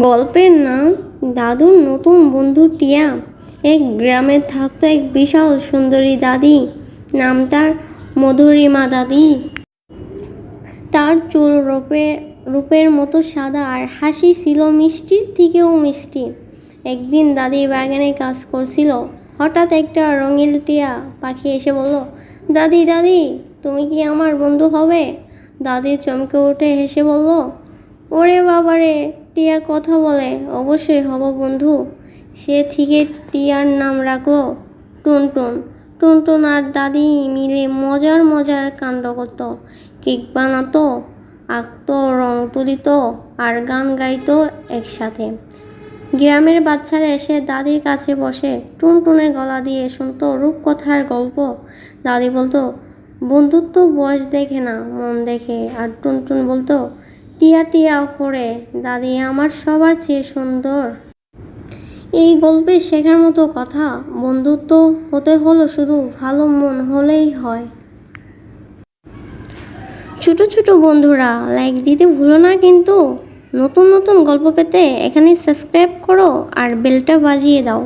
গল্পের নাম দাদুর নতুন বন্ধু টিয়া। এক গ্রামে থাকতো এক বিশাল সুন্দরী দাদি। নাম তার মধুরিমা দাদি। তার চুল রূপে, রূপের মতো সাদা আর হাসি ছিল মিষ্টির থেকেও মিষ্টি। একদিন দাদি বাগানে কাজ করছিল। হঠাৎ একটা রঙিন টিয়া পাখি এসে বলল, দাদি দাদি, তুমি কি আমার বন্ধু হবে? দাদি চমকে উঠে হেসে বলল, ওরে বাবারে টিয়া কথা বলে, অবশ্যই হব বন্ধু। সে থেকে টিয়ার নাম রাখল টুনটুন। টুনটুন আর দাদি মিলে মজার মজার কাণ্ড করতো। কেক বানাতো, আঁকতো, রং তুলিত আর গান গাইতো একসাথে। গ্রামের বাচ্চারা এসে দাদির কাছে বসে টুনটুনের গলা দিয়ে শুনতো রূপকথার গল্প। দাদি বলতো, বন্ধুত্ব বয়স দেখে না, মন দেখে। আর টুনটুন বলতো টিয়া টিয়া করে, দাদি, আমার সবার চেয়ে সুন্দর। এই গল্পে শেখার মতো কথা, বন্ধুত্ব হতে হলো শুধু ভালো মন হলেই হয়। ছোট ছোট বন্ধুরা লাইক দিতে ভুলো না কিন্তু নতুন নতুন গল্প পেতে এখানে সাবস্ক্রাইব করো আর বেলটা বাজিয়ে দাও।